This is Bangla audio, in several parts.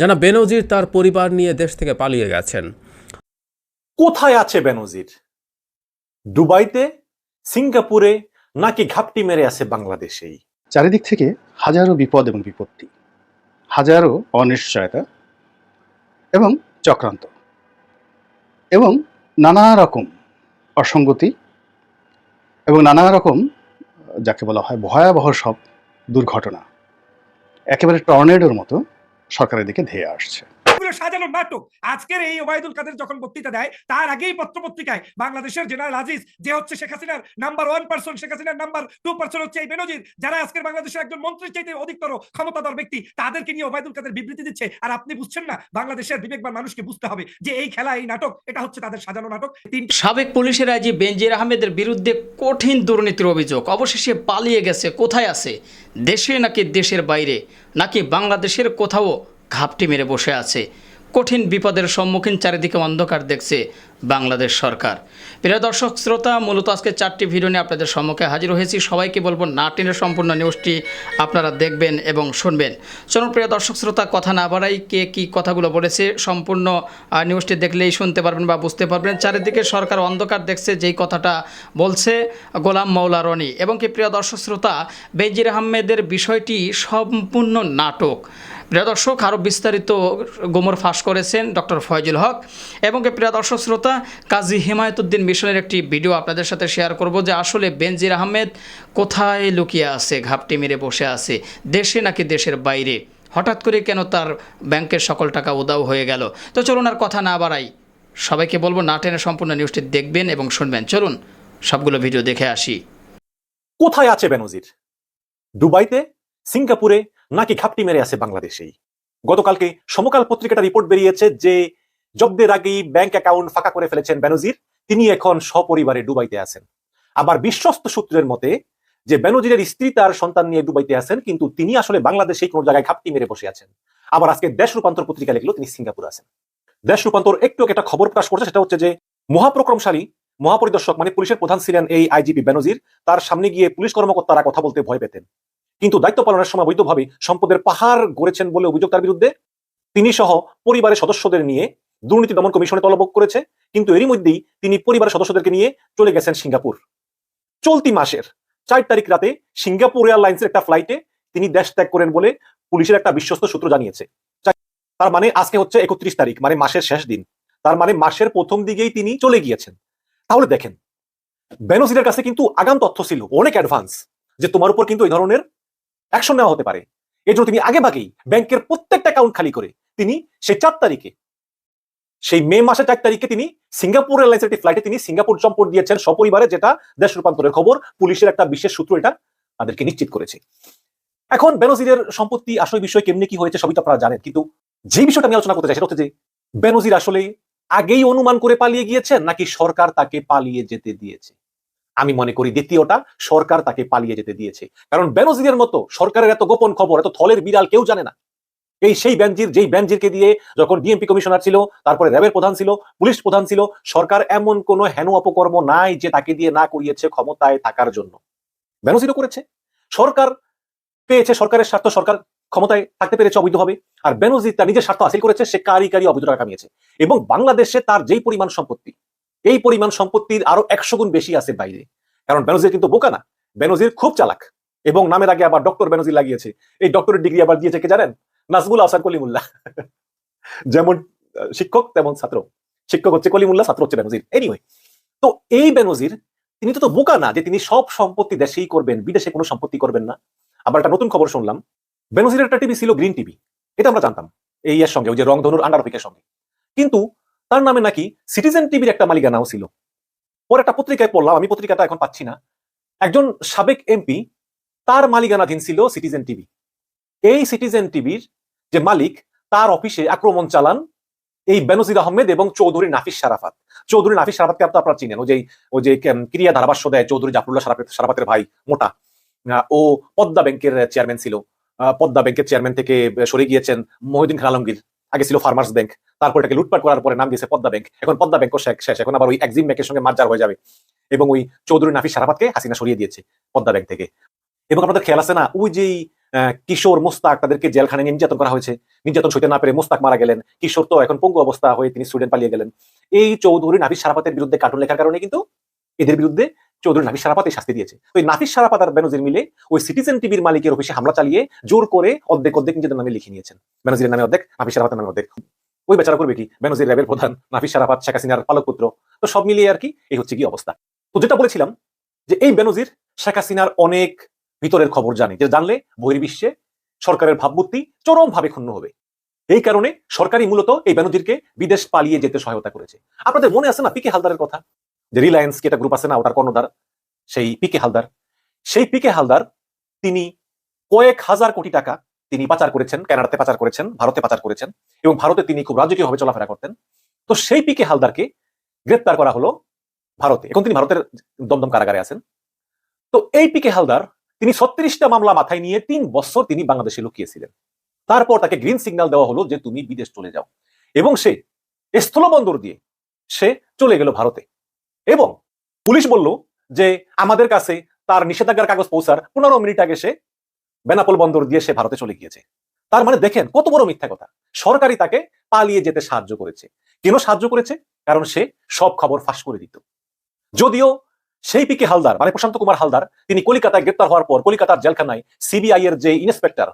জানা বেনজির তার পরিবার নিয়ে দেশ থেকে পালিয়ে গেছেন। কোথায় আছে বেনজির? দুবাইতে সিঙ্গাপুরে নাকি ঘাপটি মেরে আছে বাংলাদেশেই? চারিদিক থেকে হাজারো বিপদ এবং বিপত্তি হাজারো অনিশ্চয়তা এবং চক্রান্ত এবং নানা রকম অসঙ্গতি এবং নানা রকম যাকে বলা হয় ভয়াবহ সব দুর্ঘটনা। একেবারে টর্নেডোর মতো সরকারের দিকে ধেয়ে আসছে। সাজানো নাটক আজকের এই ওবায়দুল কাদের যখন বক্তৃতা দেয়, তার আগেই পত্রপত্রিকায় বাংলাদেশের জেনারেল আজিজ, যে হচ্ছে শেখ হাসিনার নাম্বার ওয়ান পার্সন শেখ হাসিনার নাম্বার টু পার্সন হচ্ছে এই বেনজির, যারা আজকের বাংলাদেশের একজন মন্ত্রীর চাইতে অধিকতর ক্ষমতাধর ব্যক্তি, তাদেরকে নিয়ে ওবায়দুল কাদের বিবৃতি দিচ্ছে। আর আপনি বুঝছেন না, বাংলাদেশের বিবেকবান মানুষকে বুঝতে হবে যে এই খেলা, এই নাটক, এটা হচ্ছে তাদের সাজানো নাটক। সাবেক পুলিশের আইজি বেনজির আহমেদের বিরুদ্ধে কঠিন দুর্নীতির অভিযোগ। অবশেষে পালিয়ে গেছে, কোথায় আছে? দেশে নাকি দেশের বাইরে? নাকি বাংলাদেশের কোথাও ঘাপটি মেরে বসে আছে। কঠিন বিপদের সম্মুখীন চারিদিকে অন্ধকার দেখছে বাংলাদেশ সরকার। প্রিয় দর্শক, শ্রোতা, মূলত আজকে চারটি ভিডিও নিয়ে আপনাদের সম্মুখে হাজির হয়েছি। সবাইকে বলব, না টেনের সম্পূর্ণ নিউজটি আপনারা দেখবেন এবং শুনবেন। চলুন, প্রিয় দর্শক, শ্রোতা, কথা না বাড়াই কে কী কথাগুলো বলেছে, সম্পূর্ণ নিউজটি দেখলেই শুনতে পারবেন বা বুঝতে পারবেন। চারিদিকে সরকার অন্ধকার দেখছে, যেই কথাটা বলছে গোলাম মৌলা রনি। এবং কি, প্রিয় দর্শক, শ্রোতা, বেজির আহমেদের বিষয়টি সম্পূর্ণ নাটক। প্রিয় দর্শক, আরও বিস্তারিত গোমর ফাঁস করেছেন ডক্টর ফয়জুল হক এবং প্রিয় দর্শক শ্রোতা, কাজী হিমায়তুদ্দিন মিশনের একটি ভিডিও আপনাদের সাথে শেয়ার করব যে আসলে বেনজির আহমেদ কোথায় লুকিয়ে আছে ঘাপটি মেরে বসে আছে, দেশে নাকি দেশের বাইরে? হঠাৎ করে কেন তার ব্যাংকের সকল টাকা উদাও হয়ে গেল? তো চলুন আর কথা না বাড়াই। সবাইকে বলব, না টেনে সম্পূর্ণ নিউজটি দেখবেন এবং শুনবেন। চলুন, সবগুলো ভিডিও দেখে আসি। কোথায় আছে বেনজির? দুবাইতে? সিঙ্গাপুরে? নাকি ঘাপটি মেরে আছে বাংলাদেশেই? গতকালকে সমকাল পত্রিকাটা রিপোর্ট বেরিয়েছে যে জব্দের আগেই ব্যাংক অ্যাকাউন্ট ফাঁকা করে ফেলেছেন বেনজির। তিনি এখন সপরিবারে দুবাইতে আছেন। আবার বিশ্বস্ত সূত্রের মতে, যে বেনজিরের স্ত্রী তার সন্তান নিয়ে দুবাইতে আছেন, কিন্তু তিনি আসলে বাংলাদেশে কোনো জায়গায় ঘাপটি মেরে বসে আছেন। আবার আজকে দেশ রূপান্তর পত্রিকা লিখলো, তিনি সিঙ্গাপুর আছেন। দেশ রূপান্তর একটু একটা খবর প্রকাশ করছে, সেটা হচ্ছে যে মহাপ্রক্রমশালী, মহাপরিদর্শক মানে পুলিশের প্রধান ছিলেন এই আইজিপি বেনজির। তার সামনে গিয়ে পুলিশ কর্মকর্তারা কথা বলতে ভয় পেতেন। কিন্তু দায়িত্ব পালনের সময় বৈধভাবে সম্পদের পাহাড় গড়েছেন বলে অভিযোগ তার বিরুদ্ধে। তিনি সহ পরিবারের সদস্যদের নিয়ে দুর্নীতি দমন কমিশনে তলব করেছে, কিন্তু এরই মধ্যেই তিনি পরিবারের সদস্যদেরকে নিয়ে চলে গেছেন সিঙ্গাপুর। চলতি মাসের চার তারিখ রাতে সিঙ্গাপুর এয়ারলাইন্সের একটা ফ্লাইটে তিনি দেশ ত্যাগ করেন বলে পুলিশের একটা বিশ্বস্ত সূত্র জানিয়েছে। তার মানে আজকে হচ্ছে একত্রিশ তারিখ মানে মাসের শেষ দিন। তার মানে মাসের প্রথম দিকেই তিনি চলে গিয়েছেন। তাহলে দেখেন, বেনজিরের কাছে কিন্তু আগাম তথ্য ছিল অনেক অ্যাডভান্স যে তোমার উপর কিন্তু এই ধরনের অ্যাকশন নেওয়া হতে পারে। এই জন্য তিনি আগে ভাগেই ব্যাংকের প্রত্যেকটা অ্যাকাউন্ট খালি করে তিনি সেই চার তারিখে, সেই মে মাসের চার তারিখে তিনি সিঙ্গাপুর এয়ারলাইন্সের একটি ফ্লাইটে তিনি সিঙ্গাপুর চম্পট দিয়েছেন সপরিবারে, যেটা দেশ রূপান্তরের খবর। পুলিশের একটা বিশেষ সূত্র এটা তাদেরকে নিশ্চিত করেছে। এখন বেনজিরের সম্পত্তি, আসল বিষয় কেমনি কি হয়েছে সবই তো আপনারা জানেন। কিন্তু যে বিষয়টা আমি আলোচনা করতে চাই সেটা হচ্ছে যে বেনজির আসলে আগেই অনুমান করে পালিয়ে গিয়েছেন, নাকি সরকার তাকে পালিয়ে যেতে দিয়েছে? আমি মনে করি দ্বিতীয়টা, সরকার তাকে পালিয়ে যেতে দিয়েছে। কারণ বেনজিরের মতো সরকারের এত গোপন খবর, এত থলের বিড়াল কেউ জানে না। এই সেই বেনজির, যেই বেনজিরকে দিয়ে যখন ডিএমপি কমিশনার ছিল, তারপরে র্যাবের প্রধান ছিল, পুলিশ প্রধান ছিল, সরকার এমন কোনো হেন অপকর্ম নাই যে তাকে দিয়ে না করিয়েছে ক্ষমতায় থাকার জন্য। বেনজিরও করেছে। সরকার পেয়েছে, সরকারের স্বার্থ, সরকার ক্ষমতায় থাকতে পেরেছে অবৈধভাবে আর বেনজির তার নিজের স্বার্থ হাসিল করেছে, সে কারি কারি অবৈধ টাকা কামিয়েছে। এবং বাংলাদেশে তার যেই পরিমাণ সম্পত্তি এই পরিমাণ সম্পত্তির আরও একশো গুণ বেশি আছে বাইরে। কারণ বেনজির কিন্তু বোকা না। বেনজির খুব চালাক। এবং নামের আগে আবার ডক্টর বেনজির লাগিয়েছে। এই ডক্টরের ডিগ্রি আবার দিয়েছে কে জানেন? নাজমুল আসাদ কলিমুল্লাহ। যেমন শিক্ষক, তেমন ছাত্র। শিক্ষক হচ্ছে কলিমুল্লাহ, ছাত্র হচ্ছে বেনজির। এনিওয়ে তো এই বেনজির, তিনি তো বোকা না যে তিনি সব সম্পত্তি দেশেই করবেন, বিদেশে কোনো সম্পত্তি করবেন না। আবার একটা নতুন খবর শুনলাম। বেনজিরের একটা টিভি ছিল গ্রিন টিভি। এটা আমরা জানতাম। এই এর সঙ্গে, ওই যে রংধনুর আন্ডারপিকের সঙ্গে। কিন্তু তার নামে নাকি সিটিজেন টিভির একটা মালিকানাও ছিল। পরে একটা পত্রিকায় পড়লাম, আমি পত্রিকাটা এখন পাচ্ছি না। একজন সাবেক এমপি তার মালিকানাধীন ছিল সিটিজেন টিভি এই সিটিজেন টিভির যে মালিক, তার অফিসে আক্রমণ চালান এই বেনজির আহমেদ এবং চৌধুরী নাফিস সারাফাত। চৌধুরী নাফিস সারাফাতকে আপনারা চিনেন ও যে, ওই যে ক্রিয়া ধারাভাষ্য দেয় চৌধুরী জাফরুল্লাহ সারাফাত- সারাফাতের ভাই, মোটা। ও পদ্মা ব্যাংকের চেয়ারম্যান ছিল। পদ্মা ব্যাংকের চেয়ারম্যান থেকে সরে গিয়েছেন মহিউদ্দিন খান আলমগীর। আগে ছিল ফার্মার্স ব্যাংক তারপর এটাকে লুটপাট করার পরে নাম দিয়েছে পদ্মা ব্যাংক। এখন পদ্মা ব্যাংক শেষ। এখন আবার ওই এক্সিম ব্যাংকের সঙ্গে মার্জার হয়ে যাবে। এবং ওই চৌধুরী নাফিস সারাফাতকে হাসিনা সরিয়ে দিয়েছে পদ্মা ব্যাংক থেকে। এবং আপনাদের খেয়াল আছে না? ওই যেই কিশোর মোস্তাক তাদেরকে জেলখানে নির্যাতন করা হয়েছে, নির্যাতন সইতে না পেরে মোস্তাক মারা গেলেন, কিশোর তো এখন পঙ্গু অবস্থা হয়ে তিনি সুইডেন পালিয়ে গেলেন। এই চৌধুরী নাফিস সারাপাতের বিরুদ্ধে কার্টুন লেখার কারণে কিন্তু এদের বিরুদ্ধে চৌধুরী নাফিস সারাপাত শাস্তি দিয়েছে। ওই নাফিস সারাপাত আর বেনজির মিলে ওই সিটিজেন টিভির মালিকের অফিসে হামলা চালিয়ে জোর করে অর্ধেক অর্ধেক নিজেদের নামে লিখে নিয়েছেন। বেনজিরের নামে অর্ধেক, নাফিস সারাপাতের নামে অর্ধেক। ওই বেচারা করবে কি? বেনজির র্যাবের প্রধান নাফিস সারাপাত শেখ হাসিনার পালক পুত্র তো সব মিলিয়ে আর কি এই হচ্ছে কি অবস্থা। তো যেটা বলেছিলাম যে এই বেনজির, শেখ হাসিনার অনেক ভিতরের খবর জানে, যে জানলে বহির্বিশ্বে সরকারের ভাবমূর্তি চরমভাবে ক্ষুণ্ণ হবে। এই কারণে সরকারই মূলত এই বেনজিরকে বিদেশ পালিয়ে যেতে সহায়তা করেছে। আপনাদের মনে আছে না পিকে হালদারের কথা? যে রিলায়েন্স কি একটা গ্রুপ আছে না, ওটার কর্ণধার? সেই পিকে হালদার। সেই পিকে হালদার, তিনি কয়েক হাজার কোটি টাকা তিনি পাচার করেছেন কানাডাতে পাচার করেছেন, ভারতে পাচার করেছেন এবং ভারতে তিনি খুব রাজকীয়ভাবে চলাফেরা করতেন। তো সেই পিকে হালদারকে গ্রেপ্তার করা হলো ভারতে। এখন তিনি ভারতের দমদম কারাগারে আছেন। তো এই পিকে হালদার, তিনি ছত্রিশটা মামলা মাথায় নিয়ে তিন বছর তিনি বাংলাদেশে লুকিয়েছিলেন। তারপর তাকে গ্রিন সিগন্যাল দেওয়া হলো যে, তুমি বিদেশ চলে যাও। এবং সে স্থলবন্দর দিয়ে সে চলে গেল ভারতে। এবং পুলিশ বলল যে, আমাদের কাছে তার নিষেধাজ্ঞার কাগজ পৌঁছার পনেরো মিনিট আগে সে বেনাপোল বন্দর দিয়ে সে ভারতে চলে গিয়েছে। তার মানে দেখেন কত বড় মিথ্যা কথা। সরকারই তাকে পালিয়ে যেতে সাহায্য করেছে। কেন সাহায্য করেছে? কারণ সে সব খবর ফাঁস করে দিত। যদিও সেই পিকে হালদার মানে প্রশান্ত কুমার হালদার, তিনি কলিকাতায় গ্রেপ্তার হওয়ার পর কলিকাতার জেলখানায় সিবিআই এর যে ইন্সপেক্টর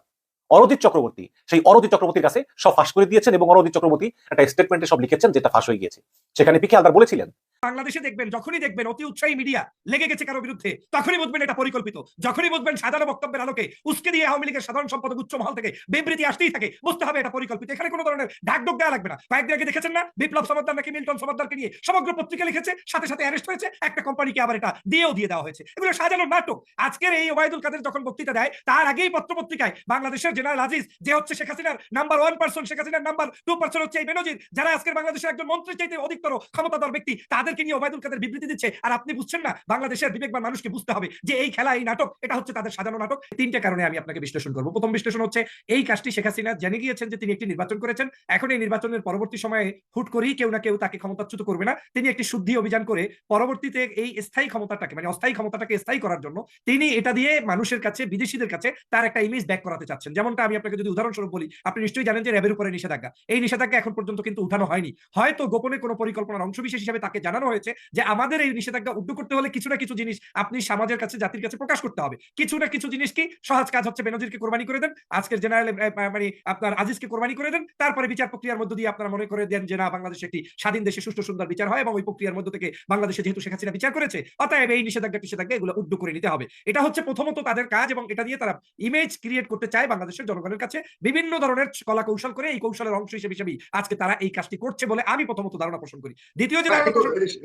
অরজিৎ চক্রবর্তী। সেই অরজিৎ চক্রবর্তীর কাছে সব ফাঁস করে দিয়েছেন এবং অরজিৎ চক্রবর্তী একটা স্টেটমেন্টে সব লিখেছেন যেটা ফাঁস হয়ে গিয়েছে। সেখানে পিকে হালদার বলেছিলেন, বাংলাদেশে দেখবেন, যখনই দেখবেন অতি উৎসাহী মিডিয়া লেগে গেছে কারও বিরুদ্ধে, তখনই বুঝবেন এটা পরিকল্পিত। যখনই বুঝবেন সাধারণ বক্তব্যের আলোকে উস্কে দিয়ে আওয়ামী লীগের সাধারণ সম্পাদক উচ্চ মহল থেকে বিবৃতি আসতেই থাকে, বুঝতে হবে এটা পরিকল্পিত। এখানে কোনো ধরনের ঢাকঢোক দেওয়া লাগবে না। কয়েকদিন আগে দেখেছেন না? বিপ্লব সমাদার নাকি মিল্টন সমাদারকে নিয়ে সমগ্র পত্রিকা লিখেছে, সাথে সাথে অ্যারেস্ট হয়েছে, একটা কোম্পানিকে আবার এটা দিয়েও দিয়ে দেওয়া হয়েছে। এগুলো সাজানো নাটক। আজকের এই ওবায়দুল কাদের যখন বক্তৃতা দেয়, তার আগেই পত্র পত্রিকায় বাংলাদেশের জেনারেল আজিজ, যে হচ্ছে শেখ হাসিনার নাম্বার ওয়ান পার্সন শেখ হাসিনার নাম্বার টু পার্সন হচ্ছে এই বেনজির। যারা আজকের বাংলাদেশের একজন মন্ত্রী চাইতে অধিকতর ক্ষমতাধর ব্যক্তি, তাদেরকে নিয়ে ওবায়দুল কাদের বিবৃতি দিচ্ছে। আর আপনি বুঝছেন না, বাংলাদেশের বিবেকবান মানুষকে বুঝতে হবে যে এই খেলা, এই নাটক, এটা হচ্ছে তাদের সাজানো নাটক। তিনটে কারণে আমি আপনাকে বিশ্লেষণ করব। প্রথম বিশ্লেষণ হচ্ছে, এই কাজটি শেখ হাসিনা জেনে গিয়েছেন যে তিনি একটি নির্বাচন করেছেন। এখন এই নির্বাচনের পরবর্তী সময়ে হুট করেই কেউ না কেউ তাকে ক্ষমতাচ্যুত করবে না। তিনি একটি শুদ্ধি অভিযান করে পরবর্তীতে এই স্থায়ী ক্ষমতাটাকে মানে অস্থায়ী ক্ষমতাটাকে স্থায়ী করার জন্য তিনি এটা দিয়ে মানুষের কাছে, বিদেশিদের কাছে তার একটা ইমেজ ব্যাক করাতে চাচ্ছেন। যেমনটা আমি আপনাকে যদি উদাহরণস্বরূপ বলি, আপনি নিশ্চয়ই জানেন যে র্যাবের উপরে নিষেধাজ্ঞা। এই নিষেধাজ্ঞা এখন পর্যন্ত কিন্তু উঠানো হয়নি। হয়তো গোপনে কোনো পরিকল্পনার অংশবিশেষ হিসেবে তাকে জানানো হয়েছে যে আমাদের এই নিষেধাজ্ঞা উড্ড করতে হলে কিছু না কিছু জিনিস আপনি সমাজের কাছে, জাতির কাছে প্রকাশ করতে হবে। কিছু না কিছু জিনিস কি সহজ কাজ হচ্ছে, বেনজিরকে কোরবানি করে দেন, আজকের জেনারেল মানে আপনার আজিজকে কোরবানি করে দেন, তারপরে বিচার প্রক্রিয়ার মধ্য দিয়ে আপনারা মনে করে দেন যে না, বাংলাদেশ একটি স্বাধীন দেশে সুষ্ঠু সুন্দর বিচার হয় এবং ওই প্রক্রিয়ার মধ্য থেকে বাংলাদেশে যেহেতু শেখ হাসিনা বিচার করেছে, অতএব এই নিষেধাজ্ঞা নিষেধাজ্ঞা এগুলো উড্ড করে নিতে হবে। এটা হচ্ছে প্রথমত তাদের কাজ এবং এটা দিয়ে তারা ইমেজ ক্রিয়েট করতে চায় বাংলাদেশের জনগণের কাছে বিভিন্ন ধরনের কলা কৌশল করে এই কৌশলের অংশ হিসেবে হিসেবে আজকে তারা এই কাজটি করছে বলে আমি প্রথমত ধারণা পোষণ করি। দ্বিতীয় যে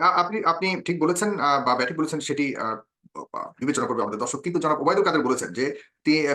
আ- আপনি আপনি ঠিক বলেছেন আহ, বা ব্যাটি বলেছেন সেটি বিবেচনা করবে আমাদের দর্শক। কিন্তু জনাব ওবায়দুল কাদের বলেছেন যে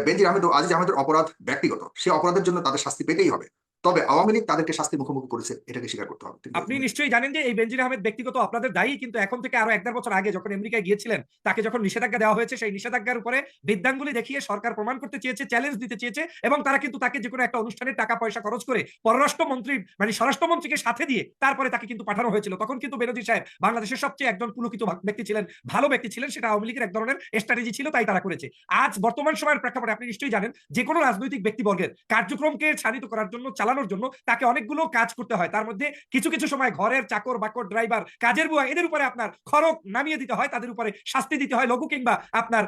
বেঞ্জির আহমেদ ও আজিজ আহমেদের অপরাধ ব্যক্তিগত। সে অপরাধের জন্য তাদের শাস্তি পেতেই হবে। তবে আওয়ামী লীগ তাদেরকে শাস্তি মুখোমুখি করেছে, এটাকে স্বীকার করতে হবে। আপনি নিশ্চয়ই জানেন যে এই বেনজির আহমেদ ব্যক্তিগত আপনাদের দায়ী, কিন্তু এখন থেকে আরও এক দেড় বছর আগে যখন আমেরিকায় গিয়েছিলেন, তাকে যখন নিষেধাজ্ঞা দেওয়া হয়েছে, সেই নিষেধাজ্ঞার উপরে বিদ্যাঙ্গুলি দেখিয়ে সরকার প্রমাণ করতে চেয়েছে চ্যালেঞ্জ দিতে চেয়েছে, এবং তারা কিন্তু তাকে যে কোনো একটা অনুষ্ঠানে টাকা পয়সা খরচ করে পররাষ্ট্রমন্ত্রী মানে স্বরাষ্ট্রমন্ত্রীকে সাথে দিয়ে তারপরে তাকে কিন্তু পাঠানো হয়েছিল। তখন কিন্তু বেনজির সাহেব বাংলাদেশের সবচেয়ে একজন পুলকিত ব্যক্তি ছিলেন, ভালো ব্যক্তি ছিলেন, সেটা আওয়ামী লীগের এক ধরনের স্ট্র্যাটেজি ছিল, তাই তারা করেছে। আজ বর্তমান সময়ের প্রেক্ষাপটে আপনি নিশ্চয়ই জানেন, যে কোনো রাজনৈতিক ব্যক্তিবর্গের কার্যক্রমকে ছাড়িত করার জন্য চালানোর জন্য তাকে অনেকগুলো কাজ করতে হয়। তার মধ্যে কিছু কিছু সময় ঘরের চাকর, বাকর ড্রাইভার কাজের বুয়া এদের উপরে আপনার খরচ নামিয়ে দিতে হয়, তাদের উপরে শাস্তি দিতে হয়, লঘু কিংবা আপনার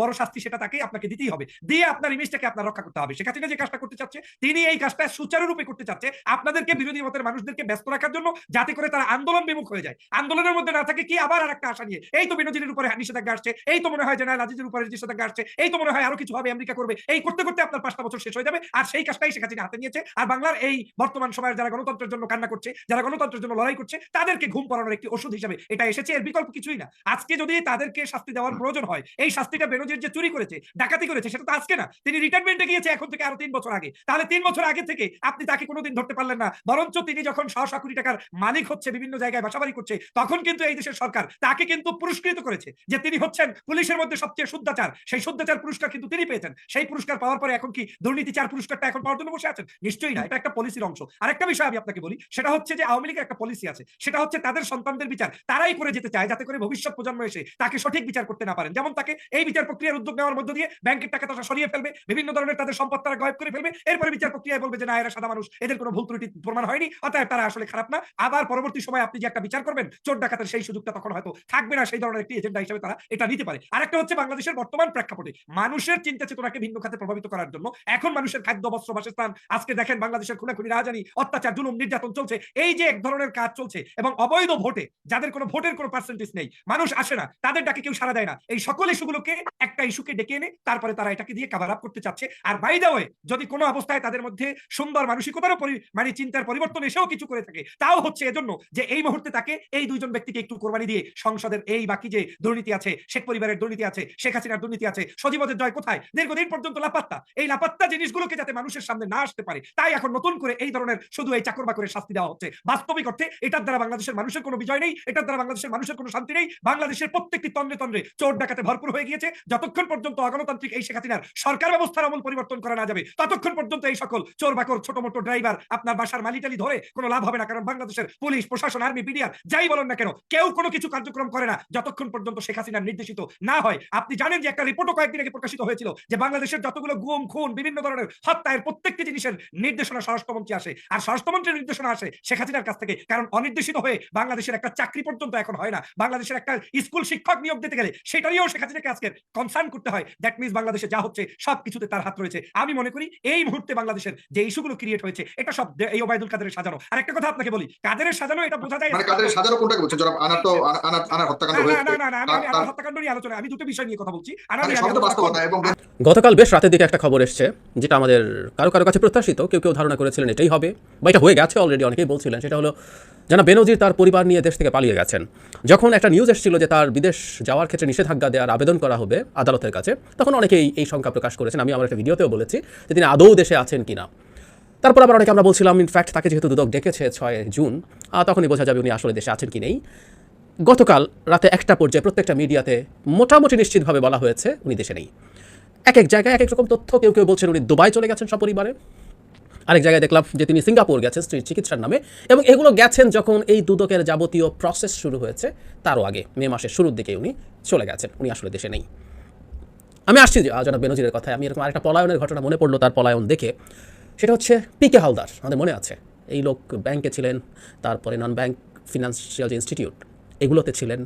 বড় শাস্তি সেটা তাকে আপনাকে দিতেই হবে। দিয়ে আপনার ইমেজটাকে আপনার রক্ষা করতে হবে। সেখানে যে কাজটা করতে চাচ্ছে, তিনি এই কাজটা সুচারুরূপে করতে চাচ্ছে আপনাদেরকে বিরোধী মতের মানুষদেরকে ব্যস্ত রাখার জন্য, যাতে করে তারা আন্দোলন বিমুখ হয়ে যায়। আন্দোলনের মধ্যে না থাকে কি আবার আর একটা আশা নিয়ে, এই তো বিনোদিনের উপরে নিষেধাজ্ঞা আসছে, এই তো মনে হয় জেনারেল আজিজের উপরে নিষেধাজ্ঞা আসছে, এই তো মনে হয় আরও কিছু হবে আমেরিকা করবে, এই করতে করতে আপনার পাঁচটা বছর শেষ হয়ে যাবে, আর সেই কাজটাই হাসিনা হাতে নিয়েছে। আর বাংলার এই বর্তমান সময়ের যারা গণতন্ত্রের জন্য কান্না করছে, যারা গণতন্ত্রের জন্য লড়াই করছে, তাদেরকে ঘুম পড়ানোর একটি ওষুধ হিসেবে এটা এসেছে, এর বিকল্প কিছুই না। আজকে যদি তাদেরকে শাস্তি দেওয়ার প্রয়োজন হয়, এই শাস্তিটা বেনজির যে চুরি করেছে, ডাকাতি করেছে, সেটা তো আজকে না। তিনি রিটায়ারমেন্টে গিয়েছে এখন থেকে আরও তিন বছর আগে। তাহলে তিন বছর আগে থেকে আপনি তাকে কোনোদিন ধরতে পারলেন না। বরঞ্চ তিনি যখন শ শ কোটি টাকার মালিক হচ্ছে, বিভিন্ন জায়গায় বাসাবাড়ি করছে, তখন কিন্তু এই দেশের সরকার তাকে কিন্তু পুরস্কৃত করেছে যে তিনি হচ্ছেন পুলিশের মধ্যে সবচেয়ে শুদ্ধাচার। সেই শুদ্ধাচার পুরস্কার কিন্তু তিনি পেয়েছেন। সেই পুরস্কার পাওয়ার পরে এখন কি দুর্নীতি চার পুরস্কারটা এখন পাওয়ার জন্য বসে আছেন? নিশ্চয়ই না এটা একটা পলিসির অংশ। আরেকটা বিষয় আমি আপনাকে বলি, সেটা হচ্ছে যে আওয়ামী লীগের একটা পলিসি আছে। সেটা হচ্ছে তাদের সন্তানদের বিচার। তারাই করে যেতে চায় যাতে করে ভবিষ্যৎ প্রজন্ম এসে তাকে সঠিক বিচার করতে না পারেন। যেমন তাকে এই বিচার প্রক্রিয়ার উদ্যোগ নেওয়ার মধ্য দিয়ে ব্যাংকের টাকা তারা সরিয়ে ফেলবে, বিভিন্ন ধরনের তাদের সম্পদ তারা গায়েব করে ফেলবে। এরপরে বিচার প্রক্রিয়ায় বলবে যে, না, এরা সাদা মানুষ। এদের কোনো ভুল ত্রুটি প্রমাণ হয়নি। অতএব তারা আসলে খারাপ না। আবার পরবর্তী সময় আপনি যে একটা বিচার করবেন, চোর ডাকাতের সেই সুযোগটা তখন হয়তো থাকবে না। সেই ধরনের একটি এজেন্ডা হিসেবে তারা এটা নিতে পারে। আরেকটা হচ্ছে বাংলাদেশের বর্তমান প্রেক্ষাপটে। মানুষের চিন্তা চেতনাকে ভিন্ন খাতে প্রভাবিত করার জন্য এখন মানুষের খাদ্য, বস্ত্র, বাসস্থান, আজকে দেখেন বাংলাদেশের খুনাখুনি রাজানি অত্যাচার, জুলুম, নির্যাতন চলছে। এই যে এক ধরনের কাজ চলছে এবং অবৈধ ভোটে যাদের কোনো ভোটের কোনো পার্সেন্টেজ নেই, মানুষ আসে না, তাদের ডাকে কেউ সাড়া দেয় না। এই সকল ইস্যুগুলোকে একটা ইস্যুকে ডেকে এনে তারপরে তারা এটাকে দিয়ে কাভার আপ করতে চাচ্ছে। আর বাই দা ওয়ে যদি কোনো অবস্থায় তাদের মধ্যে সুন্দর মানসিকতারও মানে চিন্তার পরিবর্তন এসেও কিছু করে থাকে, তাও হচ্ছে এজন্য যে এই মুহূর্তে তাকে এই দুইজন ব্যক্তিকে একটু কোরবানি দিয়ে সংসদের এই বাকি যে দুর্নীতি আছে, শেখ পরিবারের দুর্নীতি আছে, শেখ হাসিনার দুর্নীতি আছে, সজীবদের জয় কোথায়? দীর্ঘদিন পর্যন্ত লাপাত্তা। এই লাপাত্তা জিনিসগুলোকে যাতে মানুষের সামনে না আসতে পারে, তাই এখন নতুন করে এই ধরনের শুধু এই চাকর বাকরের শাস্তি দেওয়া হচ্ছে। বাস্তবিক অর্থে এটার দ্বারা বাংলাদেশের মানুষের কোনো বিজয় নেই, এটার দ্বারা বাংলাদেশের মানুষের কোনো শান্তি নেই। বাংলাদেশের প্রত্যেকটি তন্দ্রে তন্দ্রে চোর ডাকাতে ভরপুর হয়ে গিয়েছে। যতক্ষণ পর্যন্ত অগণতান্ত্রিক এই শেখ হাসিনার সরকার ব্যবস্থার আমল পরিবর্তন করা না যাবে, ততক্ষণ পর্যন্ত এই সকল চোর বাকর, ছোট মোটো ড্রাইভার, আপনার বাসার মালিটালি ধরে কোনো লাভ হবে না। কারণ বাংলাদেশের পুলিশ, প্রশাসন, আর্মি বিডিআর যাই বলেন না কেন, কেউ কোনো কিছু কার্যক্রম করে না যতক্ষণ পর্যন্ত শেখ হাসিনার নির্দেশিত না হয়। আপনি জানেন যে একটা রিপোর্টও কয়েকদিন আগে প্রকাশিত হয়েছিল যে বাংলাদেশের যতগুলো গুম, খুন, বিভিন্ন ধরনের হত্যার প্রত্যেকটি জিনিসের নির্দেশনা স্বরাষ্ট্রমন্ত্রী আসে আর স্বরাষ্ট্রমন্ত্রীর নির্দেশনা আসে শেখ হাসিনার কাছ থেকে। কারণ অনির্দেশিত হয়ে বাংলাদেশের একটা চাকরি পর্যন্ত এখন হয় না। বাংলাদেশের একটা স্কুল শিক্ষক নিয়োগ দিতে গেলে সেটা নিয়েও শেখ হাসিনাকে আজকে কনসার্ন করতে হয়। দ্যাট মিনস বাংলাদেশে যা হচ্ছে সব কিছুতে তার হাত রয়েছে। আমি মনে করি এই মুহূর্তে বাংলাদেশের যে ইস্যুগুলো ক্রিয়েট হয়েছে এটা সব এই ওবায়দুল কাদের সাজানো। আর একটা কথা আপনাকে বলি কাদের সাজানো এটা বোঝা যায় মানে কাদের সাজানো কোনটাকে বলছেন? জনাব আনার তো আনার আনার হত্যাকাণ্ড না, হয়েছে। না, না, না, আমি- আনার হত্যাকাণ্ড নিয়ে আলোচনা আমি দুটো বিষয় নিয়ে কথা বলছি। আনার মানে গতকাল বেশ রাতের দিকে একটা খবর এসছে যেটা আমাদের কারও কারও কাছে প্রত্যাশিত কেউ কেউ ধারণা করেছিলেন এটাই হবে, বা এটা হয়ে গেছে অলরেডি অনেকেই বলছিলেন। সেটা হলো, জানা বেনজির তার পরিবার নিয়ে দেশ থেকে পালিয়ে গেছেন। যখন একটা নিউজ এসেছিল যে তার বিদেশ যাওয়ার ক্ষেত্রে নিষেধাজ্ঞা দেওয়ার আবেদন করা হবে আদালতের কাছে, তখন অনেকেই এই সংখ্যা প্রকাশ করেছেন। আমি আমার একটা ভিডিওতেও বলেছি যে তিনি আদৌ দেশে আছেন কিনা। তারপর আবার অনেকে আমরা বলছিলাম ইনফ্যাক্ট তাকে যেহেতু দুদক ডেকেছে ছয় জুন তখনই বোঝা যাবে উনি আসলে দেশে আছেন কি নেই। গতকাল রাতে একটা পর্যায়ে প্রত্যেকটা মিডিয়াতে মোটামুটি নিশ্চিতভাবে বলা হয়েছে উনি দেশে নেই। এক এক জায়গায় এক এক রকম তথ্য, কেউ কেউ বলছেন উনি দুবাই চলে গেছেন সপরিবারে। আরেক জায়গায় দেখলাম যে তিনি সিঙ্গাপুর গেছেন স্ত্রীর চিকিৎসার নামে এবং এগুলো গেছেন যখন এই দুদকের যাবতীয় প্রসেস শুরু হয়েছে তারও আগে, মে মাসের শুরুর দিকে উনি চলে গেছেন, উনি আসলে দেশে নেই। আমি আসছি জনাব বেনজিরের কথায়, আমি এরকম আরেকটা পলায়নের ঘটনা মনে পড়ল তার পলায়ন দেখে। সেটা হচ্ছে পিকে হালদার, আমাদের মনে আছে। এই লোক ব্যাংকে ছিলেন, তারপরে নন ব্যাংক ফিনান্সিয়াল ইনস্টিটিউট এগুলোতে ছিলেন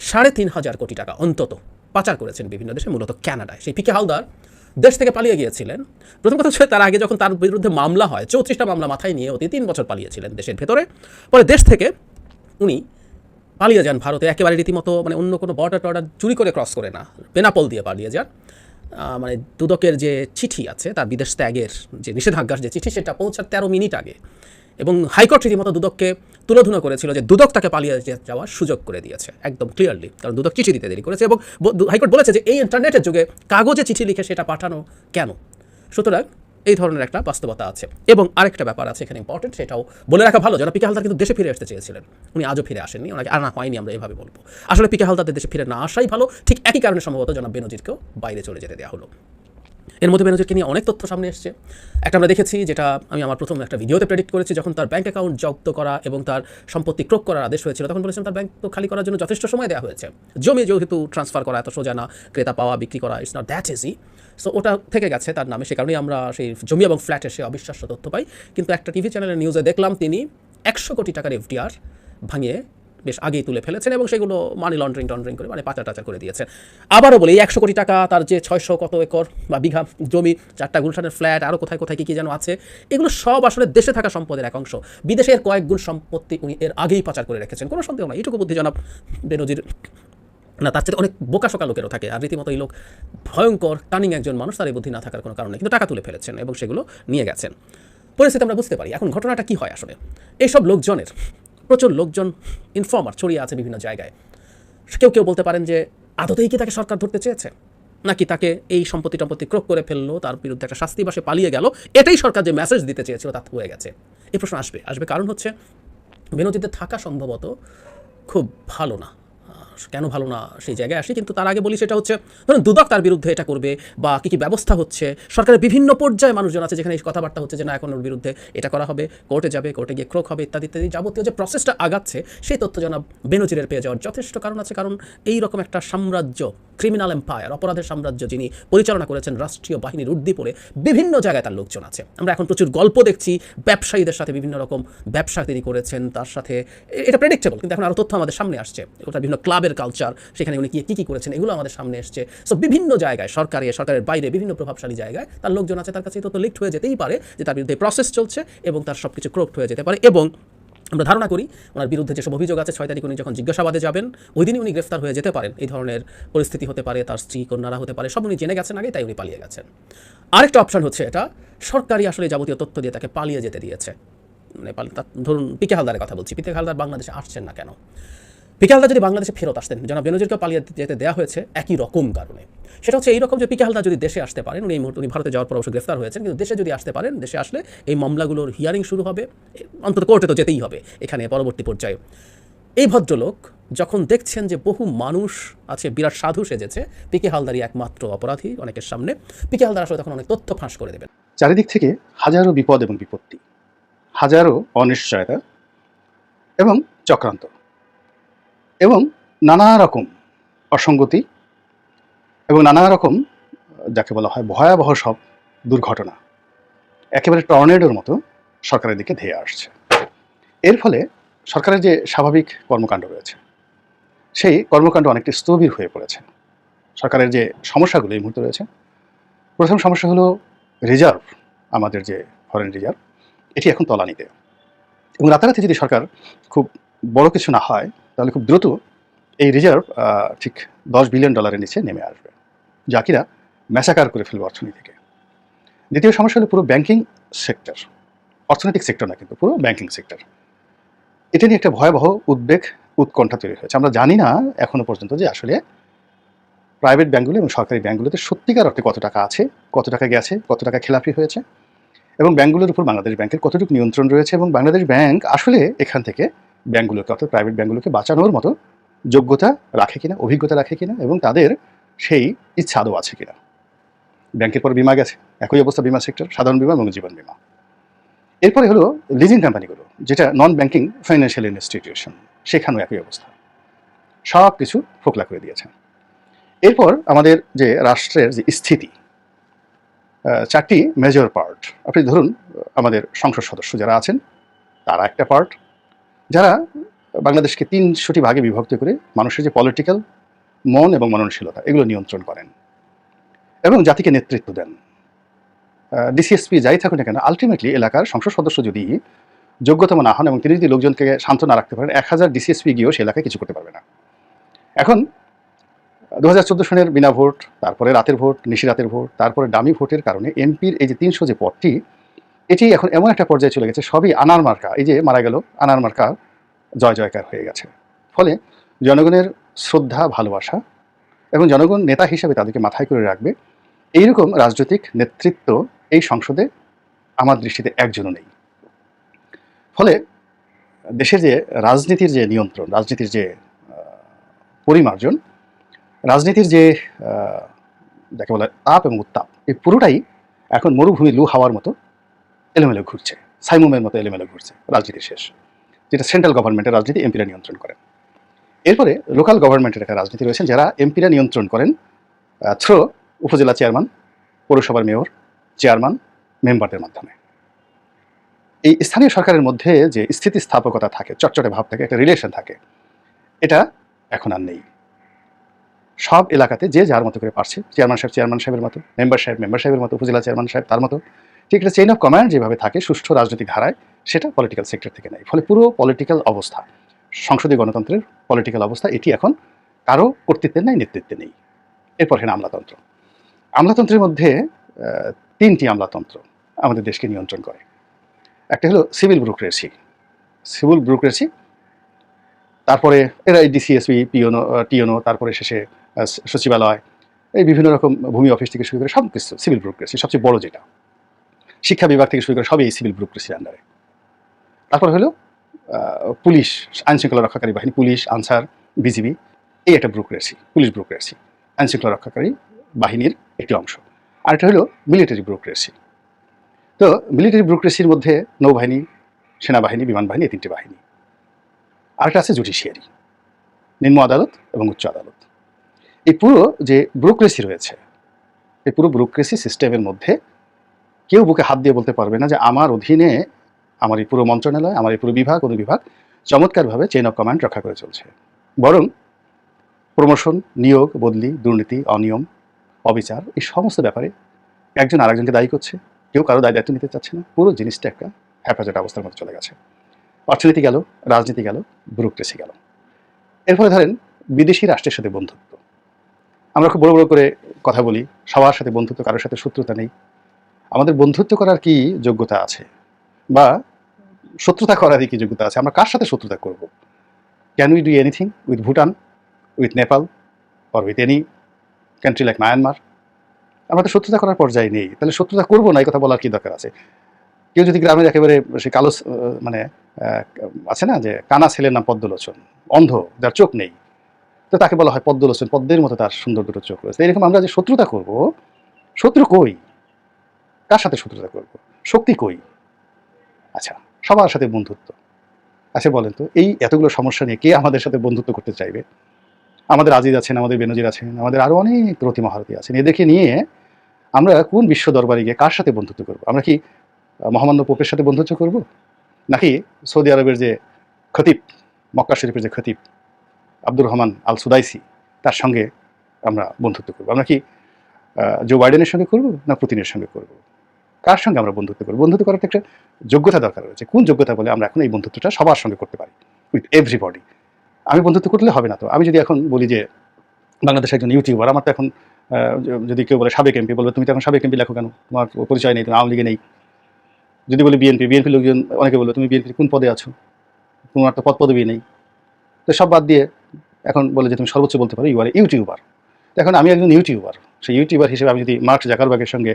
সাড়ে তিন হাজার কোটি টাকা অন্তত পাচার করেছেন বিভিন্ন দেশে, মূলত ক্যানাডায়। সেই পিকে হালদার দেশ থেকে পালিয়ে গিয়েছিলেন। প্রথম কথা হচ্ছে তার আগে যখন তার বিরুদ্ধে মামলা হয়, চৌত্রিশটা মামলা মাথায় নিয়ে অতি তিন বছর পালিয়েছিলেন দেশের ভেতরে। পরে দেশ থেকে উনি পালিয়ে যান ভারতে। একেবারে রীতিমতো মানে অন্য কোনো বর্ডার টর্ডার চুরি করে ক্রস করে না। বেনাপোল দিয়ে পালিয়ে যান। মানে দুদকের যে চিঠি আছে, তার বিদেশ ত্যাগের যে নিষেধাজ্ঞার যে চিঠি, সেটা পৌঁছার তেরো মিনিট আগে। এবং হাইকোর্ট রীতিমতো দুদককে তুলোধুনো করেছিল যে দুদক তাকে পালিয়ে যাওয়ার সুযোগ করে দিয়েছে, একদম ক্লিয়ারলি কারণ দুদক চিঠি দিতে দেরি করেছে এবং হাইকোর্ট বলেছে যে এই ইন্টারনেটের যুগে কাগজে চিঠি লিখে সেটা পাঠানো কেন? সুতরাং এই ধরনের একটা বাস্তবতা আছে। এবং আরেকটা ব্যাপার আছে এখানে ইম্পর্টেন্ট সেটাও বলে রাখা ভালো, যেন পিকে হালদার কিন্তু দেশে ফিরে আসতে চেয়েছিলেন। উনি আজও ফিরে আসেননি, ওনাকে আনা হয়নি, আমরা এভাবে বলব। আসলে পিকে হালদারদের দেশে ফিরে না আসাই ভালো, ঠিক একই কারণে সম্ভবত জনাব বেনজিরকেও বাইরে চলে যেতে দেওয়া হলো। এর মধ্যে বেনজিরকে নিয়ে অনেক তথ্য সামনে এসছে। একটা আমরা দেখেছি যেটা আমি আমার প্রথম একটা ভিডিওতে প্রেডিক্ট করেছি, যখন তার ব্যাঙ্ক অ্যাকাউন্ট জব্দ করা এবং তার সম্পত্তি ক্রোক করার আদেশ হয়েছিল, তখন বলেছিলাম তার ব্যাংক তো খালি করার জন্য যথেষ্ট সময় দেওয়া হয়েছে। জমি যেহেতু ট্রান্সফার করা এত সোজা না, ক্রেতা পাওয়া, বিক্রি করা it's not that easy so ওটা থেকে গেছে তার নামে, সে কারণেই আমরা সেই জমি এবং ফ্ল্যাটে সে অবিশ্বাস্য তথ্য পাই। কিন্তু একটা টিভি চ্যানেলের নিউজে দেখলাম তিনি একশো কোটি টাকার এফডিআর ভাঙিয়ে বেশ আগেই তুলে ফেলেছেন এবং সেগুলো মানি লন্ড্রিং টন্ড্রিং করে মানে পাচার টাচার করে দিয়েছেন। আবারও বলি এই একশো কোটি টাকা তার যে ছয়শো কত একর বা বিঘা জমি, চারটা গুলশানের ফ্ল্যাট আরও কোথায় কোথায় কী কী যেন আছে, এগুলো সব আসলে দেশে থাকা সম্পদের এক অংশ। বিদেশের কয়েক গুণ সম্পত্তি উনি এর আগেই পাচার করে রেখেছেন। কোনো সন্দেহ নাই, এটুকু বুদ্ধি জনাব বেনজির। না, তার চেয়ে অনেক বোকাশোকা লোকেরও থাকে, আর রীতিমতো এই লোক ভয়ঙ্কর টানিং একজন মানুষ, তার এই বুদ্ধি না থাকার কোনো কারণে কিন্তু টাকা তুলে ফেলেছেন এবং সেগুলো নিয়ে গেছেন। পরিস্থিতি আমরা বুঝতে পারি, এখন ঘটনাটা কি হয় আসলে? এইসব লোকজনের প্রচুর লোকজন ইনফর্মার ছড়িয়ে আছে বিভিন্ন জায়গায়। কেউ কেউ বলতে পারেন যে, আদতেই কি তাকে সরকার ধরতে চেয়েছে? নাকি তাকে এই সম্পত্তি টম্পত্তি ক্রোক করে ফেলল, তার বিরুদ্ধে একটা শাস্তি বাসে পালিয়ে গেল? এটাই সরকার যে মেসেজ দিতে চেয়েছিল, তা হয়ে গেছে। এই প্রশ্ন আসবে। আসবে কারণ হচ্ছে, বিনোদিতে থাকা সম্ভবত খুব ভালো না। কেন ভালো না সেই জায়গায় আসি, কিন্তু তার আগে বলি সেটা হচ্ছে, ধরুন দুদক তার বিরুদ্ধে এটা করবে বা কী কী ব্যবস্থা হচ্ছে, সরকারের বিভিন্ন পর্যায়ে মানুষজন আছে যেখানে এই কথাবার্তা হচ্ছে যে না, এখন ওর বিরুদ্ধে এটা করা হবে, কোর্টে যাবে, কোর্টে গিয়ে ক্রোক হবে, ইত্যাদি ইত্যাদি যাবতীয় যে প্রসেসটা আগাচ্ছে, সেই তথ্য জনাব বেনজিরের পেয়ে যাওয়ার যথেষ্ট কারণ আছে। কারণ এই রকম একটা সাম্রাজ্য ক্রিমিনাল এম্পায়ার অপরাধের সাম্রাজ্য যিনি পরিচালনা করেছেন রাষ্ট্রীয় বাহিনীর উর্দিপুরে বিভিন্ন জায়গায় তার লোকজন আছে। আমরা এখন প্রচুর গল্প দেখছি, ব্যবসায়ীদের সাথে বিভিন্ন রকম ব্যবসা তিনি করেছেন, তার সাথে এটা প্রেডিক্টেবল কিন্তু এখন আরও তথ্য আমাদের সামনে আসছে। ওটা বিভিন্ন ক্লাবের কালচার সেখানে উনি কি, কী করেছেন, এগুলো আমাদের সামনে এসছে। সো বিভিন্ন জায়গায়, সরকারে, সরকারের বাইরে বিভিন্ন প্রভাবশালী জায়গায় তার লোকজন আছে, তার কাছে তথ্য লিক্ট হয়ে যেতেই পারে যে তার বিরুদ্ধে প্রসেস চলছে এবং তার সব কিছু ক্রোক্ট হয়ে যেতে পারে এবং আমরা ধারণা করি ওনার বিরুদ্ধে যেসব অভিযোগ আছে, ছয় তারিখ উনি যখন জিজ্ঞাসাবাদে যাবেন, ওই দিনই উনি গ্রেফতার হয়ে যেতে পারেন। এই ধরনের পরিস্থিতি হতে পারে, তার স্ত্রী, কন্যারা হতে পারে, সব উনি জেনে গেছেন আগে, তাই উনি পালিয়ে গেছেন। আরেকটা অপশন হচ্ছে এটা, সরকারি আসলে যাবতীয় তথ্য দিয়ে তাকে পালিয়ে যেতে দিয়েছে। মানে ধরুন, পিকে হালদারের কথা বলছি, পিকে হালদার বাংলাদেশে আসছেন না কেন? পিকে যদি বাংলাদেশে ফেরত আসতেন, জনাব বেনজিরকে পালিয়ে যেতে দেওয়া হয়েছে একই রকম কারণে। সেটা হচ্ছে এইরকম যে পিকে যদি দেশে আসতে পারেন, উনি এই মুহূর্তে উনি ভারতে যাওয়ার পর অবশ্য গ্রেফতার হয়েছেন, কিন্তু দেশে যদি আসতে পারেন, দেশে আসলে এই মামলাগুলোর হিয়ারিং শুরু হবে, অন্তত কোর্টে তো যেতেই হবে, এখানে পরবর্তী পর্যায়ে। এই ভদ্রলোক যখন দেখছেন যে বহু মানুষ আছে, বিরাট সাধু সেজেছে পিকে হালদারই একমাত্র অপরাধী অনেকের সামনে পিকে হালদার আসলে তখন অনেক তথ্য ফাঁস করে দেবেন। চারিদিক থেকে হাজারো বিপদ এবং বিপত্তি, হাজারো অনিশ্চয়তা এবং চক্রান্ত। এবং নানা রকম অসঙ্গতি এবং নানা রকম, যাকে বলা হয় ভয়াবহ সব দুর্ঘটনা, একেবারে টর্নেডোর মতো সরকারের দিকে ধেয়ে আসছে। এর ফলে সরকারের যে স্বাভাবিক কর্মকাণ্ড রয়েছে, সেই কর্মকাণ্ড অনেকটা স্থবির হয়ে পড়েছে। সরকারের যে সমস্যাগুলো এই মুহূর্তে রয়েছে, প্রথম সমস্যা হলো রিজার্ভ, আমাদের যে ফরেন রিজার্ভ এটি এখন তলানিতে। এবং রাতারাতি যদি সরকার খুব বড় কিছু না হয় তাহলে খুব দ্রুত এই রিজার্ভ ঠিক দশ বিলিয়ন ডলারের নিচে নেমে আসবে, যা কিনা ম্যাসাকার করে ফেলবে অর্থনীতিকে। দ্বিতীয় সমস্যা হলো পুরো ব্যাংকিং সেক্টর অর্থনৈতিক সেক্টর না কিন্তু, পুরো ব্যাংকিং সেক্টর এটা নিয়ে একটা ভয়াবহ উদ্বেগ, উৎকণ্ঠা তৈরি হয়েছে। আমরা জানি না এখনও পর্যন্ত যে আসলে প্রাইভেট ব্যাঙ্কগুলো এবং সরকারি ব্যাঙ্কগুলোতে সত্যিকার অর্থে কত টাকা আছে, কত টাকা গেছে, কত টাকা খেলাপি হয়েছে, এবং ব্যাঙ্কগুলোর উপর বাংলাদেশ ব্যাংকের কতটুকু নিয়ন্ত্রণ রয়েছে, এবং বাংলাদেশ ব্যাংক আসলে এখান থেকে ব্যাঙ্কগুলোকে অর্থাৎ প্রাইভেট ব্যাঙ্কগুলোকে বাঁচানোর মতো যোগ্যতা রাখে কিনা, অভিজ্ঞতা রাখে কিনা, এবং তাদের সেই ইচ্ছা আদৌ আছে কিনা। ব্যাংকের পর বিমা গেছে, একই অবস্থা বিমা সেক্টর, সাধারণ বিমা এবং জীবন বিমা। এরপরে হলো লিজিং কোম্পানিগুলো যেটা নন ব্যাংকিং ফাইন্যান্সিয়াল ইনস্টিটিউশন সেখানেও একই অবস্থা। সব কিছু ফোকলা করে দিয়েছে। এরপর আমাদের যে রাষ্ট্রের যে স্থিতি চারটি মেজর পার্ট আপনি ধরুন, আমাদের সংসদ সদস্য যারা আছেন, তারা একটা পার্ট যারা বাংলাদেশকে তিনশোটি ভাগে বিভক্ত করে মানুষের যে পলিটিক্যাল মন এবং মননশীলতা, এগুলো নিয়ন্ত্রণ করেন এবং জাতিকে নেতৃত্ব দেন। ডিসিএসপি যাই থাকুন না কেন আলটিমেটলি এলাকার সংসদ সদস্য যদি যোগ্যতম না হন এবং তিনি যদি লোকজনকে শান্ত না রাখতে পারেন, এক হাজার ডিসিএসপি গিয়েও সে এলাকায় কিছু করতে পারবে না। এখন দু হাজার চোদ্দ সনের বিনা ভোট, তারপরে রাতের ভোট নিশি রাতের ভোট, তারপরে দামি ভোটের কারণে এমপির এই যে তিনশো যে পদটি এটি এখন এমন একটা পর্যায়ে চলে গেছে, সবই আনার মার্কা। এই যে মারা গেল, আনার মার্কা জয় জয়কার হয়ে গেছে। ফলে জনগণের শ্রদ্ধা, ভালোবাসা এবং জনগণ নেতা হিসেবে তাদেরকে মাথায় করে রাখবে, এইরকম রাজনৈতিক নেতৃত্ব এই সংসদে আমার দৃষ্টিতে একজনও নেই। ফলে দেশের যে রাজনীতির যে নিয়ন্ত্রণ, রাজনীতির যে পরিমার্জন, রাজনীতির যে যাকে বলে তাপ এবং উত্তাপ, এই পুরোটাই এখন মরুভূমি লু হাওয়ার মতো এলোমেলো ঘুরছে। সাইমুমের মতো এলোমেলো ঘুরছে রাজনীতি শেষ, যেটা সেন্ট্রাল গভর্নমেন্টের রাজনীতি এমপিরা নিয়ন্ত্রণ করেন। এরপরে লোকাল গভর্নমেন্টের একটা রাজনীতি রয়েছেন যারা এমপিরা নিয়ন্ত্রণ করেন থ্রো উপজেলা চেয়ারম্যান পৌরসভার মেয়র চেয়ারম্যান মেম্বারদের মাধ্যমে। এই স্থানীয় সরকারের মধ্যে যে স্থিতিস্থাপকতা থাকে, চটচটে ভাব থাকে, একটা রিলেশন থাকে, এটা এখন আর নেই। সব এলাকাতে যে যার মতো করে পারছে চেয়ারম্যান সাহেব চেয়ারম্যান সাহেবের মতো মেম্বার সাহেব মেম্বার সাহেবের মতো, উপজেলা চেয়ারম্যান সাহেব তার মতো ঠিক একটা চেইন অফ কমান্ড যেভাবে থাকে, সুষ্ঠু রাজনৈতিক ধারায়, সেটা পলিটিক্যাল সেক্টর থেকে নেয়। ফলে পুরো পলিটিক্যাল অবস্থা, সংসদীয় গণতন্ত্রের পলিটিক্যাল অবস্থা, এটি এখন কারও কর্তৃত্বের নাই নেতৃত্বে নেই। এরপর হেন আমলাতন্ত্র। আমলাতন্ত্রের মধ্যে তিনটি আমলাতন্ত্র আমাদের দেশকে নিয়ন্ত্রণ করে। একটা হলো সিভিল ব্যুরোক্রেসি সিভিল ব্যুরোক্রেসি তারপরে এরা ডিসিএসপি পিওনো টিওনো তারপরে শেষে সচিবালয়, এই বিভিন্ন রকম ভূমি অফিস থেকে শুরু করে সব কিছু সিভিল ব্যুরোক্রেসি সবচেয়ে বড় যেটা। শিক্ষা বিভাগ থেকে শুরু করে সবই এই সিভিল ব্যুরোক্রেসির আন্ডারে তারপর হলো পুলিশ আইন শৃঙ্খলা রক্ষাকারী বাহিনী, পুলিশ, আনসার, বিজিবি, এই একটা ব্রোক্রেসি পুলিশ ব্রোক্রেসি আইন শৃঙ্খলা রক্ষাকারী বাহিনীর একটি অংশ। আর আরেকটা হলো মিলিটারি ব্রোক্রেসি তো মিলিটারি ব্রোক্রেসির মধ্যে নৌবাহিনী, সেনাবাহিনী, বিমান বাহিনী, এই তিনটি বাহিনী। আরেকটা আছে জুডিশিয়ারি নিম্ন আদালত এবং উচ্চ আদালত। এই পুরো যে ব্রোক্রেসি রয়েছে, এই পুরো ব্রোক্রেসি সিস্টেমের মধ্যে কেউ বুকে হাত দিয়ে বলতে পারবে না যে আমার অধীনে আমার এই পুরো মন্ত্রণালয়, আমার এই পুরো বিভাগ, অনুবিভাগ চমৎকারভাবে চেইন অফ কমান্ড রক্ষা করে চলছে। বরং প্রমোশন, নিয়োগ, বদলি, দুর্নীতি, অনিয়ম, অবিচার এই সমস্ত ব্যাপারে একজন আরেকজনকে দায়ী করছে। কেউ কারও দায় দায়িত্ব নিতে চাচ্ছে না। পুরো জিনিসটা একটা হ্যাপাজেট অবস্থার মধ্যে চলে গেছে। অর্থনীতি গেল, রাজনীতি গেল ব্যুরোক্রেসি গেল। এর ফলে ধরেন বিদেশি রাষ্ট্রের সাথে বন্ধুত্ব। আমরা খুব বড় বড় করে কথা বলি, সবার সাথে বন্ধুত্ব, কারোর সাথে শত্রুতা নেই। আমাদের বন্ধুত্ব করার কি যোগ্যতা আছে? বা শত্রুতা করারই কি যোগ্যতা আছে? আমরা কার সাথে শত্রুতা করব? Can we do anything with Bhutan with Nepal or with any country like Myanmar আমরা তো শত্রুতা করার পর্যায়ে নেই। তাহলে শত্রুতা করব না, এই কথা বলার কি দরকার আছে? কেউ যদি গ্রামের একেবারে সে কালো মানে আছে না যে, কানা ছেলের নাম পদ্মলোচন, অন্ধ, যার চোখ নেই, তো তাকে বলা হয় পদ্মলোচন, পদ্মের মতো তার সুন্দর দুটো চোখ রয়েছে। এরকম আমরা যে শত্রুতা করব, শত্রু কই? কার সাথে শত্রুতা করব? শক্তি কই? আচ্ছা সবার সাথে বন্ধুত্ব। আচ্ছা বলেন তো, এই এতগুলো সমস্যা নিয়ে কে আমাদের সাথে বন্ধুত্ব করতে চাইবে? আমাদের আজিজ আছেন, আমাদের বেনজির আছেন, আমাদের আরও অনেক মহারতী আছেন। এদেরকে নিয়ে আমরা কোন বিশ্ব দরবারে গিয়ে কার সাথে বন্ধুত্ব করব? আমরা কি মহামান্য পোপের সাথে বন্ধুত্ব করব? নাকি সৌদি আরবের যে খতিব, মক্কা শরীফের যে খতিব, আব্দুর রহমান আল সুদাইসি তার সঙ্গে আমরা বন্ধুত্ব করব? আমরা কি জো বাইডেনের সঙ্গে করব না পুতিনের সঙ্গে করব? কার সঙ্গে আমরা বন্ধুত্ব করি বন্ধুত্ব করার একটা যোগ্যতা দরকার রয়েছে। কোন যোগ্যতা বলে আমরা এখন এই বন্ধুত্বটা সবার সঙ্গে করতে পারি? উইথ এভরিবডি আমি বন্ধুত্ব করলে হবে না তো। আমি যদি এখন বলি যে বাংলাদেশের একজন ইউটিউবার, আমার তো এখন যদি কেউ বলে সাবেক এমপি বলবে তুমি তো এখন সাবেক এমপি লেখো কেন? তোমার পরিচয় নেই, তুমি আওয়ামী লীগে নেই। যদি বলি বিএনপি বিএনপি লোকজন অনেকে বলবে তুমি বিএনপির কোন পদে আছো? তোমার তো পদ পদবি নেই। তো সব বাদ দিয়ে এখন বলে যে তুমি সর্বোচ্চ বলতে পারো ইউআর ইউটিউবার এখন আমি একজন ইউটিউবার সেই ইউটিউবার হিসেবে আমি যদি মার্ক জাকারবাগের সঙ্গে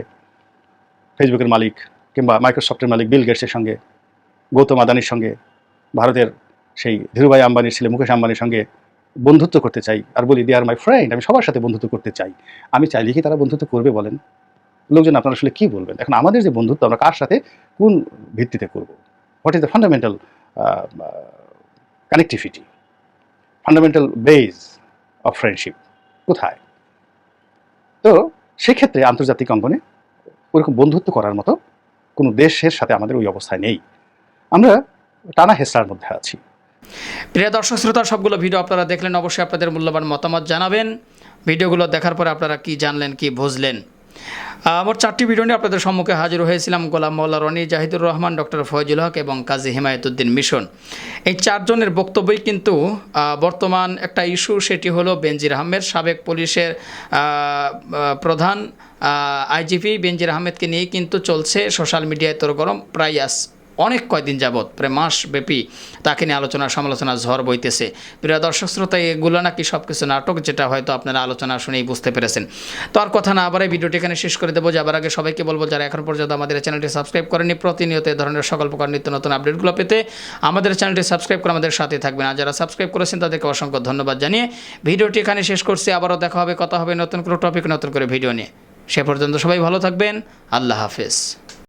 ফেসবুকের মালিক কিংবা মাইক্রোসফটের মালিক বিল গেটসের সঙ্গে, গৌতম আদানির সঙ্গে, ভারতের সেই ধীরুভাই আম্বানির ছেলে মুকেশ আম্বানির সঙ্গে বন্ধুত্ব করতে চাই। আর বলি দে আর মাই ফ্রেন্ড আমি সবার সাথে বন্ধুত্ব করতে চাই। আমি চাইলে কি তারা বন্ধুত্ব করবে বলেন? লোকজন আপনারা আসলে কী বলবেন? এখন আমাদের যে বন্ধুত্ব, আমরা কার সাথে, কোন ভিত্তিতে করব? What is the fundamental connectivity fundamental base of friendship কোথায়? তো সেক্ষেত্রে আন্তর্জাতিক অঙ্গনে ওরকম বন্ধুত্ব করার মতো কোনো দেশের সাথে আমাদের ওই অবস্থায় নেই। আমরা টানা হেসরার মধ্যে আছি। প্রিয় দর্শক, শ্রোতা, সবগুলো ভিডিও আপনারা দেখলেন, অবশ্যই আপনাদের মূল্যবান মতামত জানাবেন। ভিডিওগুলো দেখার পরে আপনারা কি জানলেন, কি বুঝলেন? মোট চারটি ভিডিও নিয়ে আপনাদের সম্মুখে হাজির হয়েছিলাম গোলাম মোল্লা রনি, জাহিদুর রহমান, ডক্টর ফয়জুল হক এবং কাজী হিমায়তুদ্দিন মিশন। এই চারজনের বক্তব্যই কিন্তু বর্তমান একটা ইস্যু, সেটি হলো বেনজির আহমেদ, সাবেক পুলিশের প্রধান আইজিপি বেনজির আহমেদকে নিয়ে কিন্তু চলছে সোশ্যাল মিডিয়ায় তোর গরম প্রায় অনেক কয়দিন যাবৎ, প্রায় মাস ব্যাপী তাকে নিয়ে আলোচনা সমালোচনা ঝড় বইতেছে। প্রিয় দর্শক শ্রোতা, এগুলো নাকি সব কিছু নাটক যেটা হয়তো আপনারা আলোচনা শুনেই বুঝতে পেরেছেন। তো আর কথা না আবার এই ভিডিওটি এখানে শেষ করে দেবো। যাবার আগে সবাইকে বলব, যারা এখন পর্যন্ত আমাদের চ্যানেলটি সাবস্ক্রাইব করেনি প্রতিনিয়ত এই ধরনের সকল প্রকার নিত্য নতুন আপডেটগুলো পেতে আমাদের চ্যানেলটি সাবস্ক্রাইব করে আমাদের সাথে থাকবেন। আর যারা সাবস্ক্রাইব করেছেন, তাদেরকে অসংখ্য ধন্যবাদ জানিয়ে ভিডিওটি এখানে শেষ করছি। আবারও দেখা হবে, কথা হবে নতুন কোনো টপিক নতুন করে ভিডিও নিয়ে। সে পর্যন্ত সবাই ভালো থাকবেন। আল্লাহ হাফেজ।